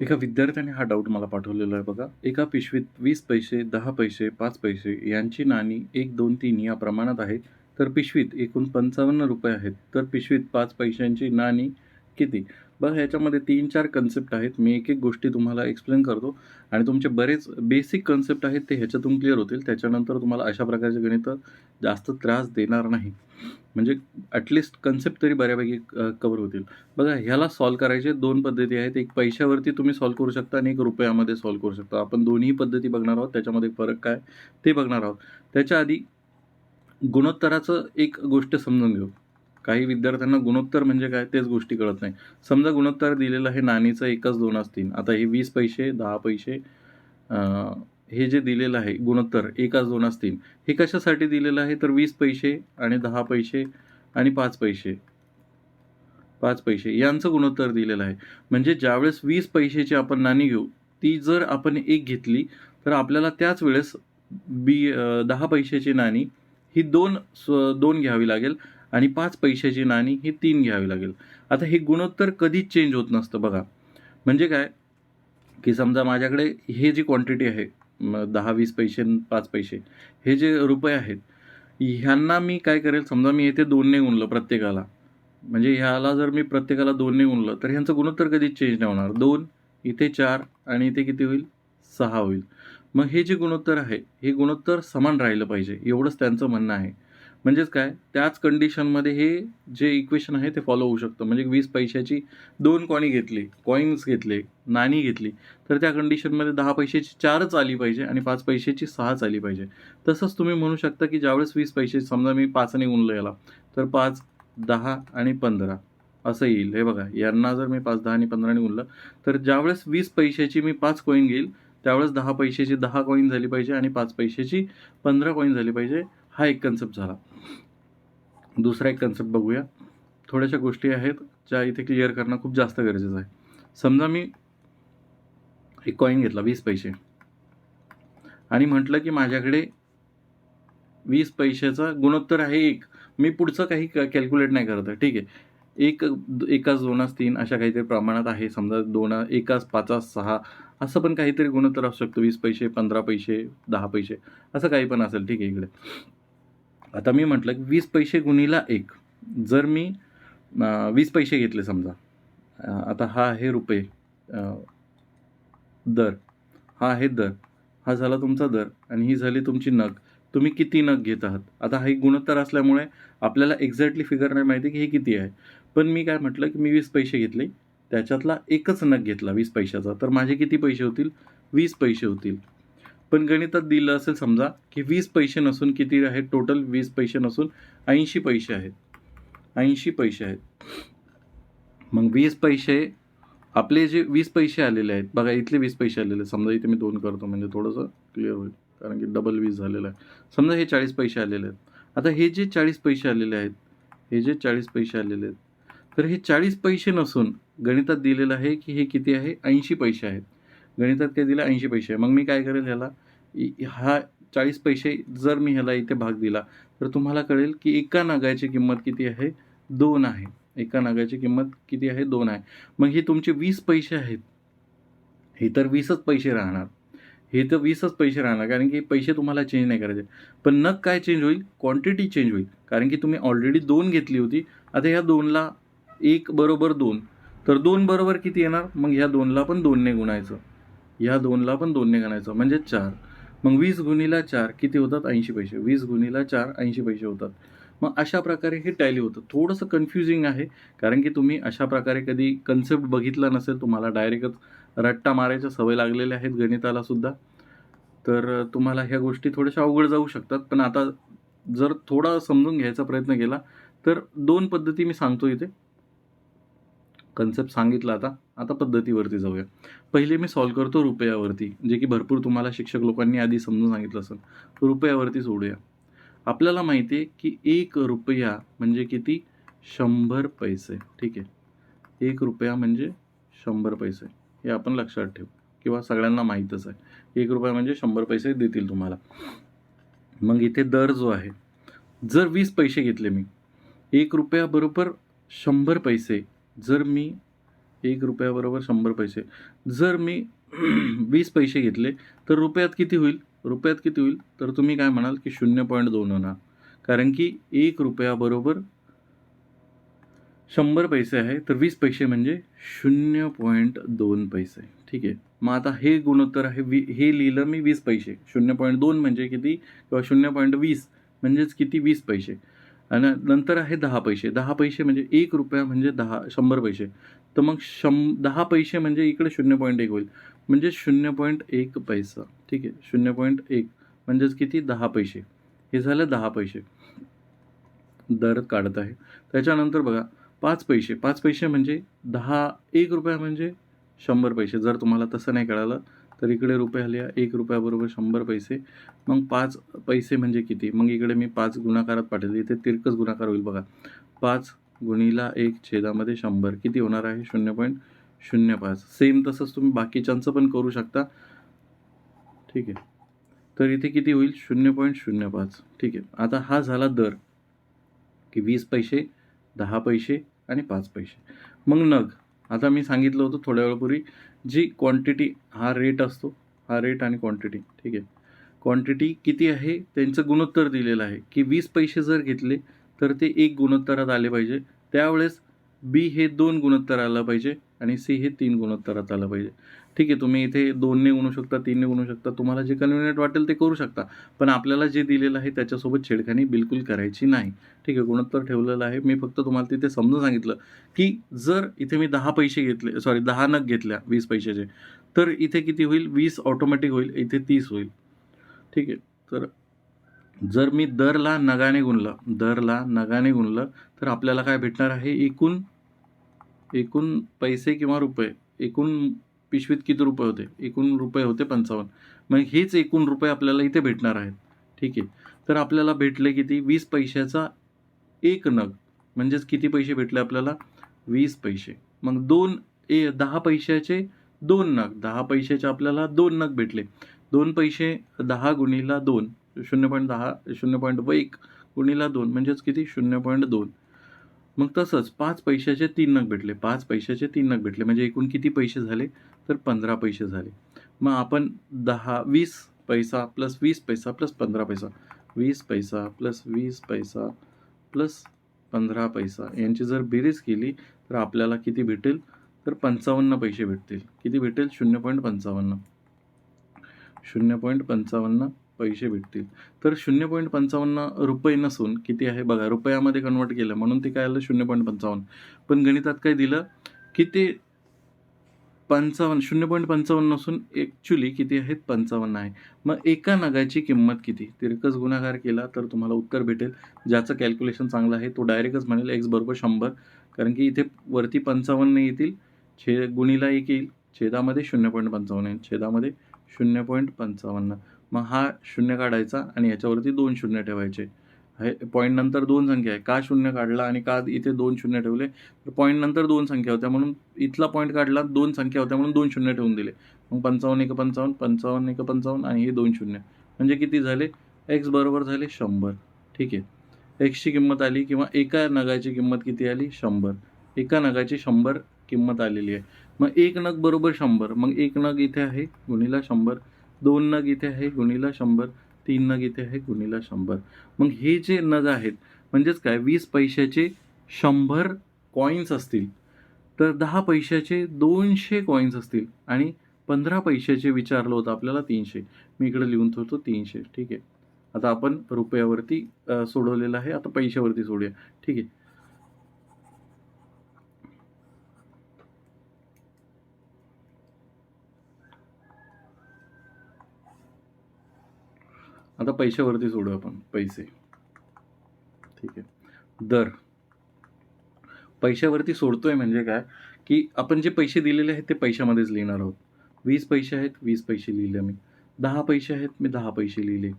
एका विद्यार्थ्याने हा डाऊट मला पाठवलेला आहे बघा. एका पिशवीत वीस पैसे दहा पैसे पाच पैसे यांची नाणी एक दोन तीन या प्रमाणात आहेत. तर पिशवीत एकूण पंचावन्न रुपये आहेत. तर पिशवीत पाच पैशांची नाणी किती? बघा ह्याच्यामध्ये तीन चार कन्सेप्ट आहेत. मी एक एक गोष्टी तुम्हाला एक्सप्लेन करतो. आणि तुमचे बरेच बेसिक कन्सेप्ट आहेत ते ह्याच्यातून क्लिअर होतील. त्याच्यानंतर तुम्हाला अशा प्रकारचे गणितं जास्त त्रास देणार नाही. म्हणजे ॲटलिस्ट कन्सेप्ट तरी बऱ्यापैकी कवर होतील. बघा ह्याला सॉल्व करायचे दोन पद्धती आहेत. एक पैशावरती तुम्ही सॉल्व करू शकता आणि एक रुपयामध्ये सॉल्व करू शकता. आपण दोन्ही पद्धती बघणार आहोत. त्याच्यामध्ये फरक काय ते बघणार आहोत. त्याच्या आधी गुणोत्तराचं एक गोष्ट समजून घेऊ. काही विद्यार्थ्यांना गुणोत्तर म्हणजे काय तेच गोष्टी कळत नाही. समजा गुणोत्तर दिलेलं हे नाणीचं एकच दोन असतील आता हे वीस पैसे दहा पैसे हे जे दिलेलं आहे गुणोत्तर एकाच दोन असतील हे कशासाठी दिलेलं आहे? तर वीस पैसे आणि दहा पैसे आणि पाच पैसे. पाच पैसे. यांचं गुणोत्तर दिलेलं आहे. म्हणजे ज्यावेळेस वीस पैशाची आपण नाणी घेऊ ती जर आपण एक घेतली तर आपल्याला त्याच वेळेस बी दहा पैशाची नाणी ही दोन स्व दोन घ्यावी लागेल आणि पाच पैशाची नाणी ही तीन घ्यावी लागेल. आता हे गुणोत्तर कधीच चेंज होत नसतं बघा. म्हणजे काय? की समजा माझ्याकडे हे जी क्वांटिटी आहे दहा वीस पैसे पाच पैसे. हे जे रुपये आहेत ह्यांना मी काय करेल? समजा मी येथे दोनने गुणलं प्रत्येकाला. म्हणजे ह्याला जर मी प्रत्येकाला दोनने गुणलं तर ह्यांचं गुणोत्तर कधीच चेंज नाही होणार. दोन इथे चार आणि इथे किती होईल? सहा होईल. मग हे जे गुणोत्तर आहे हे गुणोत्तर समान राहिलं पाहिजे. एवढंच त्यांचं म्हणणं आहे. म्हणजेच काय? त्याच कंडिशनमध्ये हे जे इक्वेशन आहे ते फॉलो होऊ शकतं. म्हणजे वीस पैशाची दोन कॉणी घेतली कॉईन्स घेतले नाणी घेतली तर त्या कंडिशनमध्ये दहा पैशाची चारच आली पाहिजे आणि पाच पैशाची सहाच आली पाहिजे. तसंच तुम्ही म्हणू शकता की ज्यावेळेस वीस पैसे समजा मी पाचने गुणलं याला तर पाच दहा आणि पंधरा असं येईल. हे बघा यांना जर मी पाच दहा आणि पंधराने गुणलं तर ज्यावेळेस वीस पैशाची मी पाच कॉईन घेईल त्यावेळेस दहा पैशाची दहा कॉईन झाली पाहिजे आणि पाच पैशाची पंधरा कॉईन झाली पाहिजे. हा एक कन्सेप्ट झाला. दुसरा एक कन्सेप्ट बघूया. थोड्याशा गोष्टी आहेत ज्या इथे क्लिअर करणं खूप जास्त गरजेचं आहे. समजा मी एक कॉईन घेतला वीस पैसे. आणि म्हटलं की माझ्याकडे वीस पैशाचा गुणोत्तर आहे एक. मी पुढचं काही कॅल्क्युलेट नाही करत आहे. ठीक आहे. एक एकाच दोनास तीन अशा काहीतरी प्रमाणात आहे. समजा दोन एकाच पाचास सहा. असं पण काहीतरी गुणोत्तर असू शकतो. वीस पैसे पंधरा पैसे दहा पैसे. असं काही पण असेल. ठीक आहे इकडे. आता मी म्हटलं की वीस पैसे गुणीला एक. जर मी वीस पैसे घेतले समजा आता हा आहे रुपये दर. हा आहे दर. हा झाला तुमचा दर आणि ही झाली तुमची नग. तुम्ही किती नग घेत आहात? आता हा एक गुणोत्तर असल्यामुळे आपल्याला एक्झॅक्टली फिगर नाही माहिती की हे किती आहे. पण मी काय म्हटलं की मी वीस पैसे घेतले. त्याच्यातला एकच नग घेतला वीस पैशाचा. तर माझे किती पैसे होतील? वीस पैसे होतील. पण गणितात दिलं असेल समजा की वीस पैसे नसून किती आहेत? टोटल वीस पैसे नसून ऐंशी पैसे आहेत. ऐंशी पैसे आहेत. मग वीस पैसे आपले जे वीस पैसे आलेले आहेत बघा इथले वीस पैसे आलेले आहेत. समजा इथे मी दोन करतो म्हणजे थोडंसं क्लिअर होईल. कारण की डबल वीस झालेलं आहे. समजा हे चाळीस पैसे आलेले आहेत. आता हे जे चाळीस पैसे आलेले आहेत हे जे चाळीस पैसे आलेले आहेत तर हे चाळीस पैसे नसून गणितात दिलेलं आहे की हे किती आहे? ऐंशी पैसे आहेत. गणितात काय दिलं ऐंशी पैसे. मग मी काय करेल ह्याला? हा चाळीस पैसे जर मी ह्याला इथे भाग दिला तर तुम्हाला कळेल की एका नागाची किंमत किती आहे? दोन आहे. एका नागाची किंमत किती आहे? दोन आहे. मग हे तुमचे वीस पैसे आहेत. हे तर वीसच पैसे राहणार. हे तर वीसच पैसे राहणार कारण की पैसे तुम्हाला चेंज नाही करायचे. पण नग काय चेंज होईल? क्वांटिटी चेंज होईल. कारण की तुम्ही ऑलरेडी दोन घेतली होती. आता ह्या दोनला एक बरोबर दोन. तर दोन बरोबर किती येणार? मग ह्या दोनला पण दोनने गुणायचं. ह्या दोनला पण दोनने गुणायचं म्हणजे चार. मग वीस गुणीला चार किती होतात? ऐंशी पैसे. वीस गुणीला चार ऐंशी पैसे होतात. मग अशा प्रकारे हे टॅली होतं. थोडंसं कन्फ्युजिंग आहे कारण की तुम्ही अशा प्रकारे कधी कन्सेप्ट बघितला नसेल तुम्हाला डायरेक्टच रट्टा मारायच्या सवय लागलेल्या आहेत गणिताला सुद्धा. तर तुम्हाला ह्या गोष्टी थोड्याशा अवघड जाऊ शकतात. पण आता जर थोडा समजून घ्यायचा प्रयत्न केला तर दोन पद्धती मी सांगतो इथे. कन्सेप्ट सांगितला आता. आता पद्धतीवरती जाऊया. पहिले मी सॉल्व करतो रुपयावरती. जे की भरपूर तुम्हाला शिक्षक लोकांनी आधी समजून सांगितलं असेल. रुपयावरती सोडूया. आपल्याला माहिती आहे की एक रुपया म्हणजे किती? शंभर पैसे. ठीक आहे. एक रुपया म्हणजे शंभर पैसे. हे आपण लक्षात ठेवू. किंवा सगळ्यांना माहीतच आहे. एक रुपया म्हणजे शंभर पैसे देतील तुम्हाला. मग इथे दर जो आहे. जर वीस पैसे घेतले मी. एक रुपया बरोबर शंभर पैसे जर मी एक रुपयाबरोबर शंभर पैसे जर मी वीस पैसे घेतले तर रुपयात किती होईल? रुपयात किती होईल? तर तुम्ही काय म्हणाल की शून्य पॉईंट दोन होणार. कारण की एक रुपयाबरोबर शंभर पैसे आहे तर वीस पैसे म्हणजे शून्य पॉईंट दोन पैसे. ठीक आहे? मग आता हे गुणोत्तर आहे वी हे लिहिलं मी वीस पैसे. शून्य पॉईंट दोन म्हणजे किती? किंवा शून्य पॉईंट वीस म्हणजेच किती? वीस पैसे. आणि नंतर आहे दहा पैसे. दहा पैसे म्हणजे एक रुपया म्हणजे दहा शंभर पैसे. तर मग शं दहा पैसे म्हणजे इकडे शून्य पॉईंट एक होईल. म्हणजे शून्य पॉईंट एक पैसा. ठीक आहे? शून्य पॉईंट एक. म्हणजेच किती? दहा पैसे. हे झालं दहा पैसे. दर काढत आहे. त्याच्यानंतर बघा पाच पैसे. पाच पैसे म्हणजे दहा एक रुपया म्हणजे शंभर पैसे. जर तुम्हाला तसं नाही कळालं तर इकडे रुपये हल्या एक रुपयाबरोबर शंभर पैसे. मग पाच पैसे म्हणजे किती? मग इकडे मी पाच गुणाकारात पाठवले. इथे तिरकस गुणाकार होईल बघा. पाच गुणीला एक छेदामध्ये शंभर. किती होणार आहे? शून्य पॉईंट शून्य पाच. सेम तसंच तुम्ही बाकीच्यांचं पण करू शकता. ठीक आहे. तर इथे किती होईल? शून्य पॉईंट शून्य पाच. ठीक आहे. आता हा झाला दर. की वीस पैसे दहा पैसे आणि पाच पैसे. मग नग. आता मी सांगितलं होतं थोड्या वेळापूर्वी जी क्वांटिटी हा रेट असतो हा रेट आणि क्वांटिटी ठीक आहे? क्वांटिटी किती आहे? त्यांचं गुणोत्तर दिलेलं आहे. की वीस पैसे जर घेतले तर ते एक गुणोत्तरात आले पाहिजे. त्यावेळेस बी हे दोन गुणोत्तर आलं पाहिजे आणि सी हे तीन गुणोत्तरात आलं पाहिजे. ठीक आहे तुम्ही इथे दोनने गुणू शकता तीनने गुणू शकता तुम्हाला जे कन्व्हिनियंट वाटेल ते करू शकता. पण आपल्याला जे दिलेलं आहे त्याच्यासोबत छेडखानी बिलकुल करायची नाही. ठीक आहे गुणोत्तर ठेवलेलं आहे. मी फक्त तुम्हाला तिथे समजून सांगितलं की जर इथे मी दहा पैसे घेतले सॉरी दहा नग घेतल्या वीस पैशाचे तर इथे किती होईल? वीस ऑटोमॅटिक होईल इथे तीस होईल. ठीक आहे तर जर मी दरला नगाने गुणलं दरला नगाने गुणलं तर आपल्याला काय भेटणार आहे? एकूण एकूण पैसे किंवा रुपये एकूण पिशवीत किती रुपये होते? एकूण रुपये होते पंचावन्न. मग हेच एकूण रुपये आपल्याला इथे भेटणार आहेत. ठीक आहे. तर आपल्याला भेटले किती? वीस पैशाचा एक नग. म्हणजेच किती पैसे भेटले आपल्याला? वीस पैसे. मग दोन ए दहा पैशाचे दोन नग. दहा पैशाचे आपल्याला दोन नग भेटले. दोन पैसे दहा गुणीला दोन शून्य पॉईंट दहा शून्य पॉईंट एक गुणीला दोन. म्हणजेच किती? शून्य पॉईंट दोन. मग तसंच पाच पैशाचे तीन नग भेटले. पाच पैशाचे तीन नग भेटले. म्हणजे एकूण किती पैसे झाले? तर पंधरा पैसे झाले. मग आपण दहा वीस पैसा प्लस वीस पैसा प्लस पंधरा पैसा. वीस पैसा प्लस वीस पैसा प्लस पंधरा पैसा. यांची जर बेरीज केली तर आपल्याला किती भेटेल? तर पंचावन्न पैसे भेटतील. किती भेटेल? शून्य पॉईंट पंचावन्न. शून्य पॉईंट पंचावन्न पैसे भेटतील. तर शून्य पॉईंट पंचावन्न रुपये नसून किती आहे? बघा रुपयामध्ये कन्वर्ट केलं म्हणून ते काय आलं? शून्य पॉईंट पंचावन्न. पण गणितात काय दिलं? की ते पंचावन्न शून्य पॉईंट पंचावन्न नसून ॲक्च्युली किती आहेत? पंचावन्न आहे. मग एका नगाची किंमत किती? तिरकस गुणाकार केला तर तुम्हाला उत्तर भेटेल. ज्याचं कॅल्क्युलेशन चांगलं आहे तो डायरेक्टच म्हणेल एक्स बरोबर शंभर. कारण की इथे वरती पंचावन्न येतील छे गुणीला एक येईल छेदामध्ये शून्य पॉईंट पंचावन्न येईल छेदामध्ये शून्य पॉईंट पंचावन्न. मग हा शून्य काढायचा आणि याच्यावरती दोन शून्य ठेवायचे. हे पॉईंट नंतर दोन संख्या आहे. का शून्य काढला आणि का इथे दोन शून्य ठेवले? तर पॉईंट नंतर दोन संख्या होत्या म्हणून इथला पॉईंट काढला दोन संख्या होत्या म्हणून दोन शून्य ठेवून दिले. मग पंचावन्न एक पंचावन्न पंचावन्न एक पंचावन्न आणि हे दोन शून्य. म्हणजे किती झाले? एक्स बरोबर झाले शंभर. ठीक आहे. एक्सची किंमत आली किंवा एका नगाची किंमत किती आली? शंभर. एका नगाची शंभर किंमत आलेली आहे. मग एक नग बरोबर शंभर. मग एक नग इथे आहे गुणीला शंभर. दोन नग इथे आहे गुणीला शंभर. तीन नग इथे आहे गुणीला शंभर. मग हे जे नग आहेत म्हणजेच काय? वीस पैशाचे शंभर कॉईन्स असतील. तर दहा पैशाचे दोनशे कॉईन्स असतील आणि पंधरा पैशाचे विचारलं होतं आपल्याला तीनशे. मी इकडे लिहून ठेवतो तीनशे. ठीक आहे. आता आपण रुपयावरती सोडवलेलं आहे. आता पैशावरती सोडूया. ठीक आहे. आता पैशावरती सोडू आपण पैसे. ठीक आहे. दर. पैशावरती सोडतोय म्हणजे काय? की आपण जे पैसे दिलेले आहेत ते पैशामध्येच लिहिणार आहोत. वीस पैसे आहेत वीस पैसे लिहिले मी. दहा पैसे आहेत मी दहा पैसे लिहिले.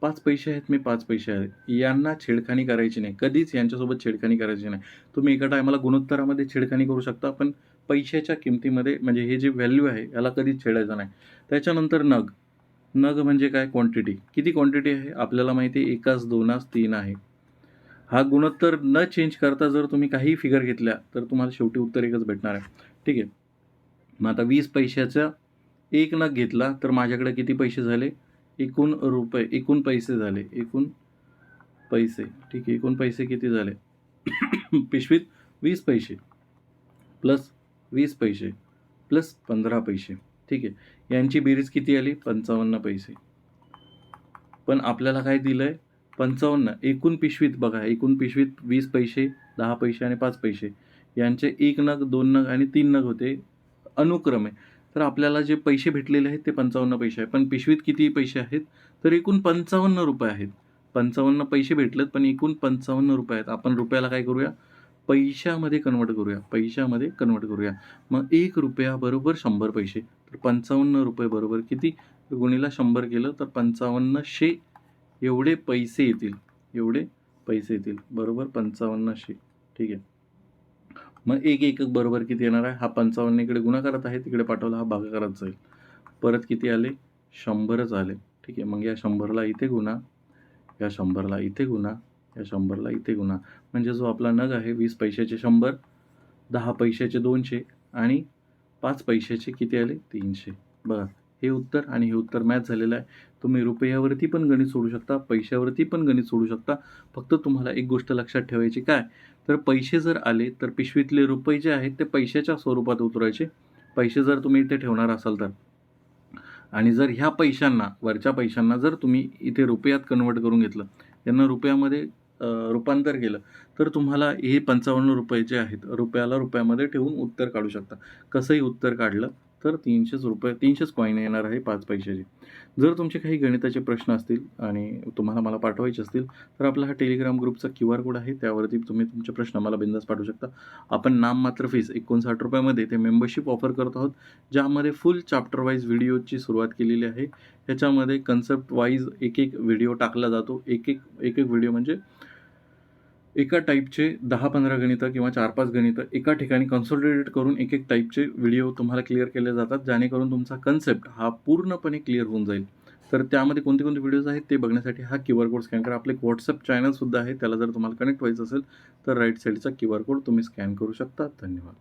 पाच पैसे आहेत मी पाच पैसे आहेत. यांना छेडखानी करायची नाही. कधीच यांच्यासोबत छेडखानी करायची नाही. तुम्ही एका टायमाला गुणोत्तरामध्ये छेडखानी करू शकता पण पैशाच्या किमतीमध्ये म्हणजे हे जे व्हॅल्यू आहे याला कधीच छेडायचं नाही. त्याच्यानंतर नग. नग म्हणजे काय? क्वांटिटी किती क्वांटिटी आहे? आपल्याला माहिती आहे एकाच दोनास तीन आहे. हा गुणोत्तर न चेंज करता जर तुम्ही काही फिगर घेतल्या तर तुम्हाला शेवटी उत्तर एकच भेटणार आहे. ठीक आहे? मग आता वीस पैशाचा एक नग घेतला तर माझ्याकडे किती पैसे झाले? एकूण रुपये एकूण पैसे झाले. एकूण पैसे. ठीक आहे एकूण पैसे किती झाले? पिशवीत वीस पैसे. प्लस वीस पैसे. प्लस पंधरा पैसे. ठीक आहे? यांची बेरीज किती आली? पंचावन्न पैसे. पण आपल्याला काय दिलं आहे पंचावन्न. एकूण पिशवीत बघा एकूण पिशवीत वीस पैसे दहा पैसे आणि पाच पैसे. यांचे एक नग दोन नग आणि तीन नग होते. अनुक्रमे. तर आपल्याला जे पैसे भेटलेले आहेत ते पंचावन्न पैसे आहे पण पिशवीत किती पैसे आहेत? तर एकूण पंचावन्न रुपये आहेत. पंचावन्न पैसे भेटलेत पण एकूण पंचावन्न रुपये आहेत. आपण रुपयाला काय करूया? पैशामध्ये कन्वर्ट करूया पैशामध्ये कन्वर्ट करूया. मग एक रुपया बरोबर शंभर पैसे तर पंचावन्न रुपये बरोबर किती? गुणीला शंभर केलं तर पंचावन्नशे एवढे पैसे येतील एवढे पैसे येतील. बरोबर पंचावन्नशे ठीक आहे. मग एक एक बरोबर किती येणार आहे? हा पंचावन्न इकडे गुणाकारात आहे तिकडे पाठवला हा भागाकारात जाईल. परत किती आले? शंभरच आले. ठीक आहे मग या शंभरला इथे गुणा या शंभरला इथे गुणा. या शंभरला इथे गुणा. म्हणजे जो आपला नग आहे वीस पैशाचे शंभर दहा पैशाचे दोनशे आणि पाच पैशाचे किती आले? तीनशे. बघा हे उत्तर आणि हे उत्तर मॅच झालेलं आहे. तुम्ही रुपयावरती पण गणित सोडू शकता पैशावरती पण गणित सोडू शकता. फक्त तुम्हाला एक गोष्ट लक्षात ठेवायची काय? तर पैसे जर आले तर पिशवीतले रुपये जे आहेत ते पैशाच्या स्वरूपात उतरायचे. पैसे जर तुम्ही इथे ठेवणार असाल तर. आणि जर ह्या पैशांना वरच्या पैशांना जर तुम्ही इथे रुपयात कन्वर्ट करून घेतलं यांना रुपयामध्ये रूपांतर केलं तर तुम्हाला हे पंचावन्न रुपये जे आहेत रुपयाला रुपयामध्ये ठेवून उत्तर काढू शकता. कसंही उत्तर काढलं तर तीनशेच रुपये तीनशेच कॉईन येणार आहे पाच पैशाचे. जर तुमचे काही गणिताचे प्रश्न असतील आणि तुम्हाला मला पाठवायचे असतील तर आपला हा टेलिग्राम ग्रुपचा क्यू आर कोड आहे त्यावरती तुम्ही तुमचे प्रश्न मला बिंदास पाठवू शकता. आपण नाम मात्र फीस एकोणसाठ रुपयामध्ये ते मेंबरशिप ऑफर करत आहोत ज्यामध्ये फुल चॅप्टर वाईज व्हिडिओची सुरुवात केलेली आहे. ह्याच्यामध्ये कन्सेप्ट वाईज एक एक व्हिडिओ टाकला जातो. एक एक एक एक व्हिडिओ म्हणजे एका टाईपचे दहा पंधरा गणितं किंवा चार पाच गणितं एका ठिकाणी कन्सोलिडेट करून एक एक टाईपचे व्हिडिओ तुम्हाला क्लिअर केले जातात जेणेकरून तुमचा कन्सेप्ट हा पूर्णपणे क्लिअर होऊन जाईल. तर त्यामध्ये कोणते कोणते व्हिडिओज आहेत ते बघण्यासाठी हा क्यू आर कोड स्कॅन करा. आपले व्हॉट्सअप चॅनलसुद्धा आहे त्याला जर तुम्हाला कनेक्ट व्हायचं असेल तर राईट साईडचा क्यू आर कोड तुम्ही स्कॅन करू शकता. धन्यवाद.